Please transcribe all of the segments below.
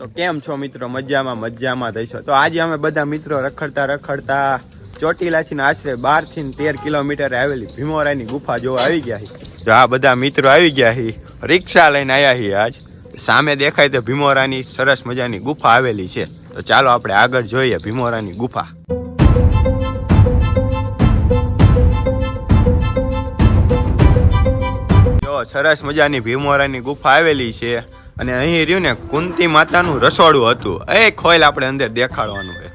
તો કેમ છો મિત્રો? મજામાં મજામાં થઈશો તો આજે અમે બધા મિત્રો રખડતા રખડતા ચોટીલાથી આશરે બારથી તેર કિલોમીટર આવેલી ભીમોરાની ગુફા જોવા આવી ગયા છીએ. તો આ બધા મિત્રો આવી ગયા છીએ, રિક્ષા લઈને આવ્યા છીએ આજ. સામે દેખાય તો ભીમોરાની સરસ મજાની ગુફા આવેલી છે. તો ચાલો આપણે આગળ જોઈએ ભીમોરાની ગુફા. સરસ મજાની ભીમોરાની ગુફા આવેલી છે. અને અહીં રહ્યું ને કુંતી માતાનું રસોડું હતું. એ ખોઈલ આપણે અંદર દેખાડવાનું છે.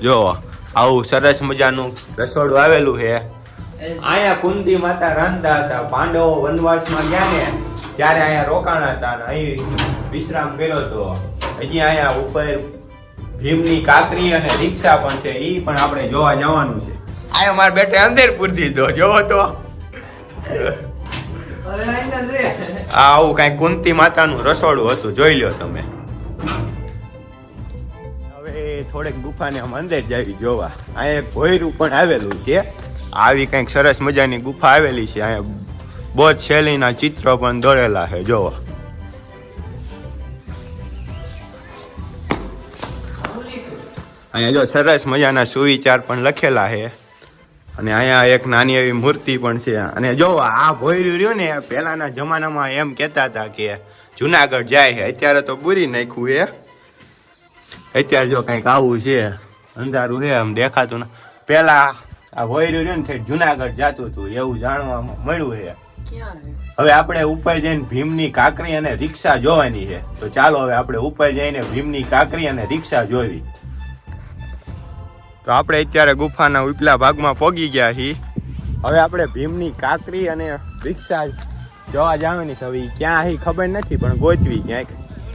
જો, આવું સરસ મજાનું રસોડું આવેલું છે. અહીંયા કુંતી માતા રાંધતા હતા. પાંડવો વનવાસમાં ગયા ને, ત્યારે અહીંયા રોકાણા હતા અને અહીં વિશ્રામ કર્યો હતો. હજી અહીંયા ઉપર ભીમની કાકરી અને રિક્ષા પણ છે. એ પણ આપણે જોવા જવાનું છે. અહીંયા મારા બેટે અંદર પૂરતી દીધો જોવો તો. આ આવું કઈ કુંતી માતાનું રસોડું હતું જોઈ લ્યો તમે. હવે થોડેક ગુફાને અંદર જાવી જોવા. અહીંયા એક ભોયરું પણ આવેલું છે. આવી કંઈક સરસ મજાની ગુફા આવેલી છે અહીંયા બૌદ્ધ શૈલીના ચિત્રો પણ દોરેલા છે જોવો. અહીંયા જો સરસ મજાના સુવિચાર પણ લખેલા છે. અને અહીંયા એક નાની એવી મૂર્તિ પણ છે. અને જો આ ભોયરું રહ્યું ને પહેલાના જમાનામાં એમ કહેતા હતા કે જુનાગઢ જાય અત્યારે તો બુરી નાખ્યું એ અત્યારે જો કંઈક આવું છે અંધારું છે આમ દેખાતું ને પહેલા આ ભોયરું રહ્યું ને જુનાગઢ જાતું હતું એવું જાણવા મળ્યું છે હવે આપણે ઉપર જઈને ભીમની કાકરી અને રિક્ષા જોવાની છે તો ચાલો હવે આપણે ઉપર જઈને ભીમની કાકરી અને રિક્ષા જોવી તો આપણે અત્યારે ગુફાના ઉપલા ભાગમાં પહોંચી ગયા છીએ હવે આપણે ભીમની કાકરી અને રિક્ષા જોવા જવાની છે. હવે ક્યાં હી ખબર નથી, પણ ગોતવી ક્યાંક.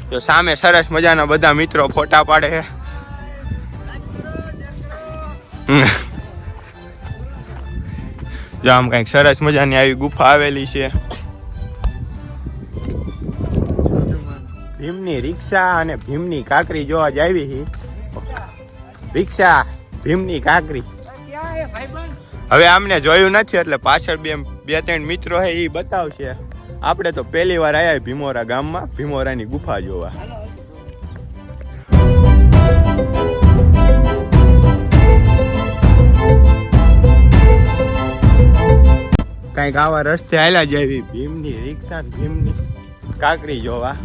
તો સામે સરસ મજાના બધા મિત્રો ફોટા પાડે છે. જો આમ કંઈક સરસ મજાની આવી ગુફા આવેલી છે. ભીમની રિક્ષા અને ભીમની કાકરી જોવા જ આવી રિક્ષા ભીમની કાકરી. હવે આમને જોયું નથી એટલે પાછળ બે બે ત્રણ મિત્રો હે એ બતાવશે. આપણે તો પહેલી વાર આવ્યા ભીમોરા ગામમાં, ભીમોરાની ગુફા જોવા. કંઈક આવા રસ્તે આયલા જેવી ભીમની રિક્ષા ભીમની કાકરી જોવા.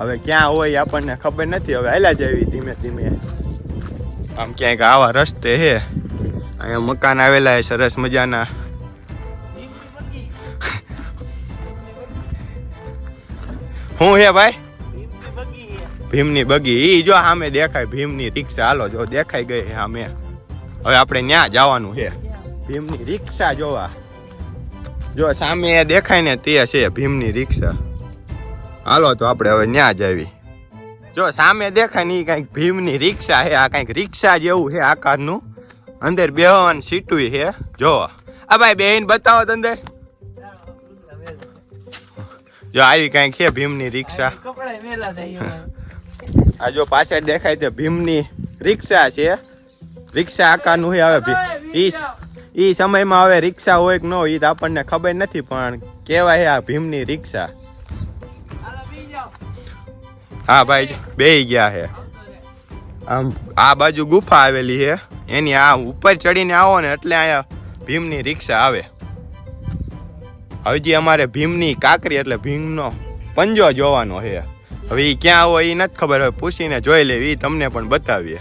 હવે ક્યાં હોય આપણને ખબર નથી, હવે આયલા જેવી ધીમે ધીમે. આમ ક્યાંક આવા રસ્તે છે અહીંયા મકાન આવેલા છે સરસ મજાના. હું હે ભાઈ? ભીમની બગી. ઈ જો સામે દેખાય, ભીમની રિક્ષા. હાલો, જો દેખાઈ ગઈ સામે. હવે આપણે ન્યા જવાનું છે ભીમની રિક્ષા જોવા. જો સામે એ દેખાય ને તે છે ભીમની રિક્ષા. હાલો, તો આપણે હવે ન્યા જ આવી. જો સામે દેખાય ને એ કંઈક ભીમની રિક્ષા છે આ કંઈક રિક્ષા જેવું છે આકારનું. અંદર બેહવાની સીટું છે. જો આ ભાઈ બેન બતાવો તો અંદર. જો આવી કાંઈક છે ભીમની રિક્ષા. આ જો પાછળ દેખાય તો ભીમની રિક્ષા છે. રિક્ષા આકારનું છે હવે ભી- ઈ ઈ સમયમાં હવે રિક્ષા હોય કે ન હોય એ તો આપણને ખબર નથી પણ કહેવાય છે આ ભીમની રિક્ષા. હા ભાઈ બે ગયા છે આમ આ બાજુ ગુફા આવેલી છે એની આ ઉપર ચડીને આવો ને એટલે અહીંયા ભીમની રિક્ષા આવે. હજી અમારે ભીમની કાકરી એટલે ભીમનો પંજો જોવાનો છે હવે એ ક્યાં હોય એ નથી ખબર, હવે પૂછીને જોઈ લેવી તમને પણ બતાવીએ.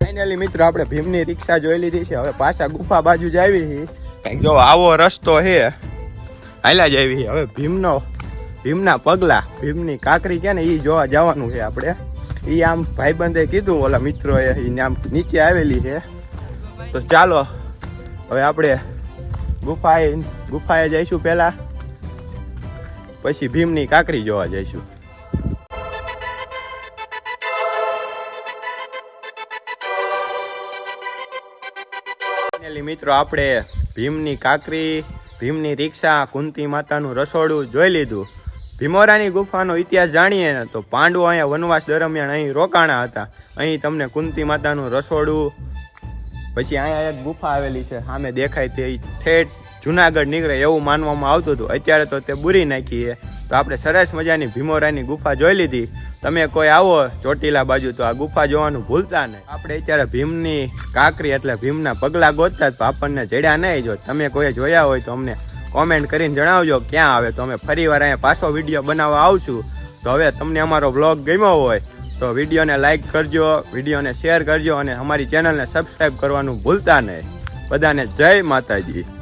ફાઇનલી મિત્રો, આપણે ભીમની રિક્ષા જોઈ લીધી છે. હવે પાછા ગુફા બાજુ જ આવી છીએ કંઈક જો આવો રસ્તો છે હાલ્યા જ આવી હવે ભીમનો, ભીમના પગલા, ભીમની કાકરી કે ને એ જોવા જવાનું છે આપણે. એ આમ ભાઈબંધે કીધું, ઓલા મિત્રો એ આમ નીચે આવેલી છે તો ચાલો, હવે આપણે ગુફાએ ગુફાએ જઈશું પહેલા. પછી ભીમની કાકરી જોવા જઈશું. મિત્રો, આપણે ભીમની કાકરી, ભીમની રિક્ષા, કુંતી માતાનું રસોડું જોઈ લીધું. ભીમોરાની ગુફાનો ઇતિહાસ જાણીએ ને તો પાંડવો અહીંયા વનવાસ દરમિયાન અહીં રોકાણા હતા. અહીં તમને કુંતી માતાનું રસોડું, પછી અહીંયા એક ગુફા આવેલી છે, સામે દેખાય તે ઠેઠ જુનાગઢ નીકળે એવું માનવામાં આવતું હતું. અત્યારે તો તે બુરી નાખી તો આપણે સરસ મજાની ભીમોરાની ગુફા જોઈ લીધી. તમે કોઈ આવો ચોટીલા બાજુ તો આ ગુફા જોવાનું ભૂલતા નહીં. આપણે અત્યારે ભીમની કાંકરી એટલે ભીમના પગલાં ગોતતા તો આપણને જડ્યા નહીં. જો તમે કોઈ જોયા હોય તો અમને કોમેન્ટ કરીને જણાવજો ક્યાં આવે. તો અમે ફરી વાર અહીંયા પાછો વીડિયો બનાવવા આવશું. તો હવે તમને અમારો બ્લોગ ગમ્યો હોય તો વિડીયોને લાઇક કરજો, વિડીયોને શેર કરજો અને અમારી ચેનલને સબસ્ક્રાઈબ કરવાનું ભૂલતા નહીં. બધાને જય માતાજી.